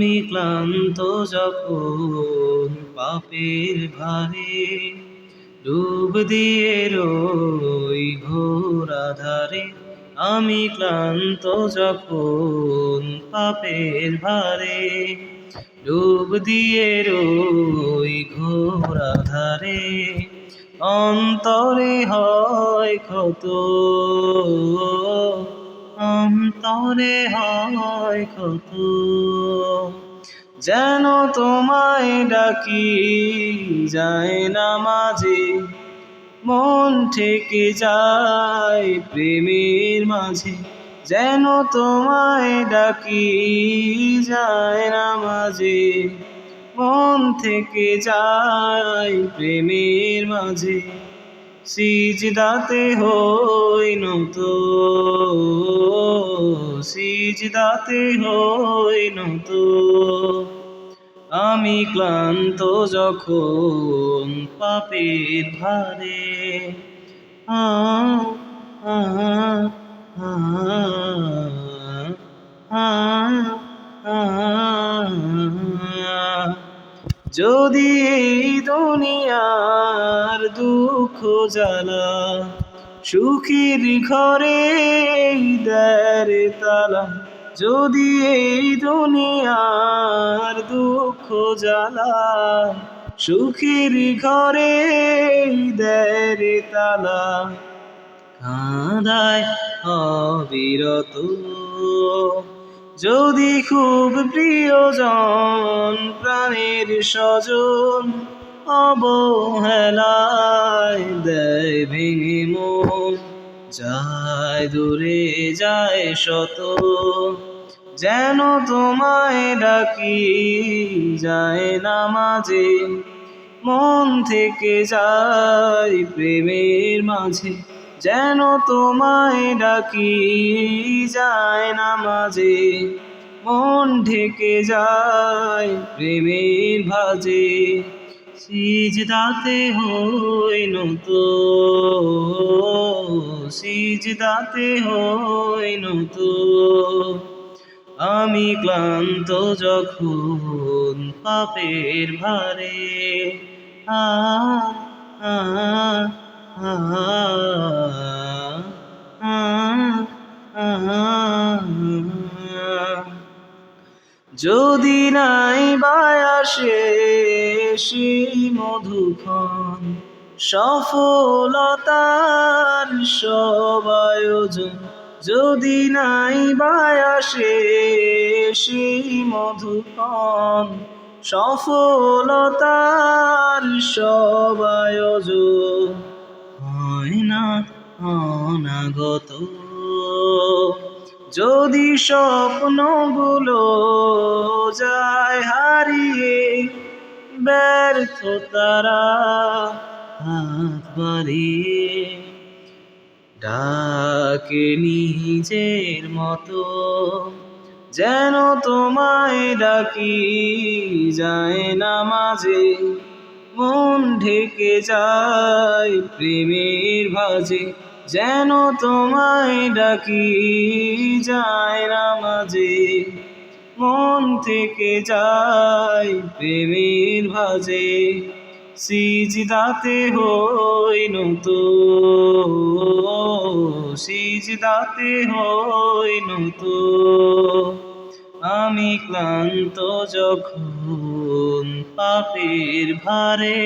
ক্লান্ত যখন পাপের ভারে ডুব দিয়ে রই ঘোর আমি ক্লান্ত যখন পাপের ভারে ডুব দিয়ে রই ঘোর আধারে, অন্তরে হয় ক্ষত। অন্তরে হয় ক্ষত যেন তোমায় ডাকি যায় না মাঝে। মন থেকে যায় প্রেমের মাঝে। যেন তোমায় ডাকি যায় না মাঝে। মন থেকে যায় প্রেমের মাঝে। সিজদাতে হই নত। সিজদাতে হই নত। আমি ক্লান্ত যখন পাপের ভারে। আ। যদি এই দুনিয়ার দুঃখ জ্বালা সুখীর ঘরে দের তালা। যদি এই দুনিয়ার দুঃখ জ্বালা সুখীর ঘরে দের তালা। কাঁদায় অবিরত। যদি খুব প্রিয়জন প্রাণের স্বজন অবহেলায় দেয় ভেঙে যায়, দূরে যায় শত। যেন তোমায় ডাকি, যায় না মাঝে। মন থেকে যায় প্রেমের মাঝে। যেন তোমায় ডাকি, যায় না মাঝে। মন ঢেকে যায় প্রেমের ভাজে। সিজদাতে হই নত, সিজদাতে হই নত। আমি ক্লান্ত যখন পাপের ভারে, আ আ আ যদি নাই বায়াসে সেই মধুক্ষণ। সফলতার সব আয়োজন যদি নাই বায়াসে সেই মধুক্ষণ। সফলতার সব আয়োজন হয় না অনাগত। যদি স্বপ্নগুলো যায় হারিয়ে ব্যর্থ তারা হাত ডাকে নিজের মতো, যেন তোমায় ডাকি যায় না মাঝে। মন ঢেকে যায় প্রেমের ভাজে, যেন তোমায় ডাকি যায় না মাঝে। মন থেকে যায় প্রেমের ভাজে, সিজদাতে হই নত সিজদাতে হই নত আমি ক্লান্ত যখন পাপের ভারে